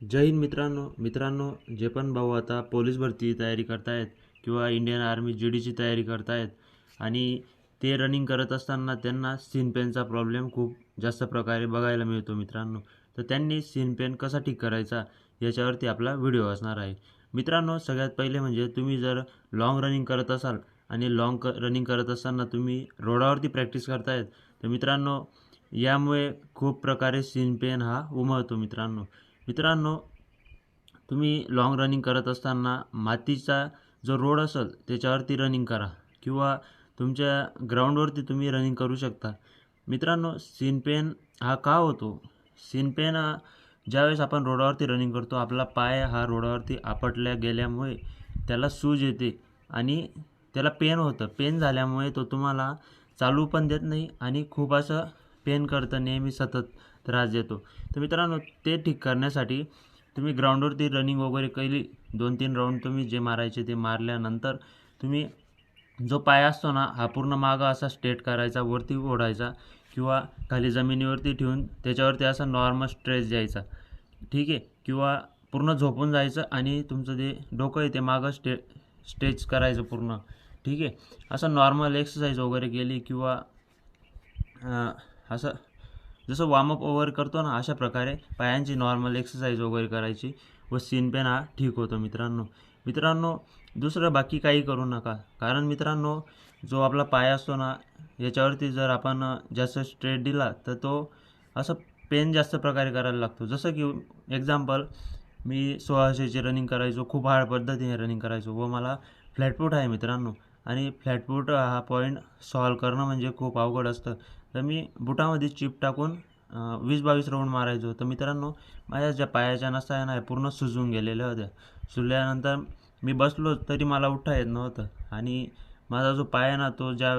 जय हिंद मित्रांनो. मित्रांनो जे पण भाऊ आता पोलीस भरती तयारी करतायत किंवा इंडियन आर्मी जी डीची तयारी करतायत आणि ते रनिंग करत असताना त्यांना सीन पेनचा प्रॉब्लेम खूप जास्त प्रकारे बघायला मिळतो मित्रांनो. तर त्यांनी सीन पेन कसा ठीक करायचा याच्यावरती आपला व्हिडिओ असणार आहे. मित्रांनो सगळ्यात पहिले म्हणजे तुम्ही जर लाँग रनिंग करत असाल आणि लाँग क रनिंग करत असताना तुम्ही रोडावरती प्रॅक्टिस करतायत तर मित्रांनो यामुळे खूप प्रकारे सीन पेन हा उमळतो मित्रांनो. मित्रांनो तुम्ही लाँग रनिंग करत असताना मातीचा जो रोड असेल त्याच्यावरती रनिंग करा किंवा तुमच्या ग्राउंडवरती तुम्ही रनिंग करू शकता. मित्रांनो सीन पेन हा का होतो? सिनपेन हा ज्यावेळेस आपण रोडावरती रनिंग करतो आपला पाय हा रोडावरती आपटल्या गेल्यामुळे त्याला सूज येते आणि त्याला पेन होतं. पेन झाल्यामुळे तो तुम्हाला चालू पण देत नाही आणि खूप असं पेन करतं नेहमी सतत. त्रास देतो. तर मित्रांनो ते ठीक करण्यासाठी तुम्ही ग्राउंडवरती रनिंग वगैरे केली दोन तीन राऊंड तुम्ही जे मारायचे ते मारल्यानंतर तुम्ही जो पाय असतो ना हा पूर्ण मागं असा स्ट्रेट करायचा वरती ओढायचा किंवा खाली जमिनीवरती ठेवून त्याच्यावरती असा नॉर्मल स्ट्रेस द्यायचा. ठीक आहे? किंवा पूर्ण झोपून जायचं आणि तुमचं जे डोकं आहे ते मागं स्टे स्ट्रेच करायचं पूर्ण. ठीक आहे? असं नॉर्मल एक्सरसाइज वगैरे केली किंवा असं जसं वॉर्मअप वगैरे करतो ना अशा प्रकारे पायांची नॉर्मल एक्सरसाइज वगैरे करायची व सीन पेन हा ठीक होतो मित्रांनो. मित्रांनो दुसरं बाकी काही करू नका. कारण मित्रांनो जो आपला पाय असतो ना याच्यावरती जर आपण जास्त स्ट्रेट दिला तर तो असं पेन जास्त प्रकारे करायला लागतो. जसं की एक्झाम्पल मी सोळाशेची रनिंग करायचो खूप हार्ड पद्धतीने रनिंग करायचो व मला फ्लॅटफूट आहे मित्रांनो. आणि फ्लॅटफूट हा पॉईंट सॉल्व करणं म्हणजे खूप अवघड असतं. तर मी बुटामध्ये चिप टाकून वीस बावीस राऊंड मारायचो. तर मित्रांनो माझ्या ज्या पायाच्या नसा आहे ना पूर्ण सुजून गेलेल्या होत्या सुजल्यानंतर मी बसलो तरी मला उठता येत नव्हतं. आणि माझा जो पाय आहे ना तो ज्या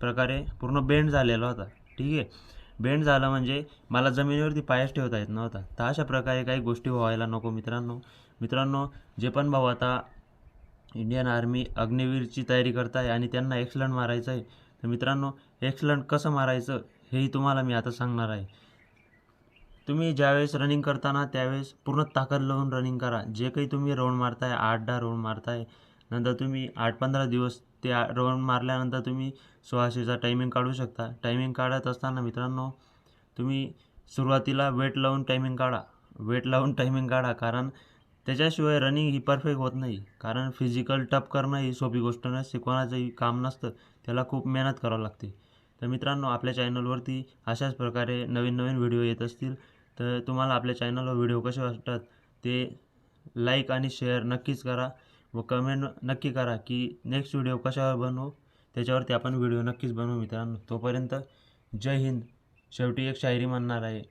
प्रकारे पूर्ण बेंड झालेला होता. ठीक आहे? बेंड झाला म्हणजे मला जमिनीवरती पायच ठेवता येत नव्हता. तर अशा प्रकारे काही गोष्टी व्हायला नको मित्रांनो. मित्रांनो जे पण भाऊ आता इंडियन आर्मी अग्निवीरची तयारी करत आहे आणि त्यांना एक्सलंट मारायचं आहे तर मित्रांनो एक्सलंट कसं मारायचं हेही तुम्हाला मी आता सांगणार आहे. तुम्ही ज्यावेळेस रनिंग करताना त्यावेळेस पूर्ण ताकद लावून रनिंग करा. जे काही तुम्ही राऊंड मारताय आठ दहा राऊंड मारताय नंतर तुम्ही आठ पंधरा दिवस ते राऊंड मारल्यानंतर तुम्ही सोळाशेचा टायमिंग काढू शकता. टायमिंग काढत असताना मित्रांनो तुम्ही सुरुवातीला वेट लावून टायमिंग काढा. वेट लावून टायमिंग काढा. कारण त्याच्याशिवाय रनिंग ही परफेक्ट होत नाही. कारण फिजिकल टप करणं ही सोपी गोष्ट नसते कोणाचंही काम नसतं त्याला खूप मेहनत करावं लागते. तर मित्रांनो आपल्या चॅनलवरती अशाच प्रकारे नवीन नवीन व्हिडिओ येत असतील. तर तुम्हाला आपल्या चॅनलवर व्हिडिओ कसे वाटतात ते लाईक आणि शेअर नक्कीच करा व कमेंट नक्की करा की नेक्स्ट व्हिडिओ कशावर बनवू? त्याच्यावरती आपण व्हिडिओ नक्कीच बनवू मित्रांनो. तोपर्यंत जय हिंद. शेवटी एक शायरी म्हणणार आहे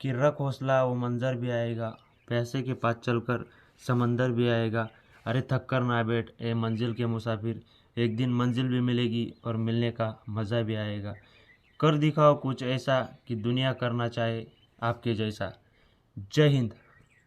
की रख हौसला व मंजर भी आएगा. पैसे के पास चल कर समंदर भी आएगा। अरे थक कर ना बैठ, ए मंजिल के मुसाफिर। एक दिन मंजिल भी मिलेगी और मिलने का मज़ा भी आएगा। कर दिखाओ कुछ ऐसा कि दुनिया करना चाहे आपके जैसा। जय हिंद।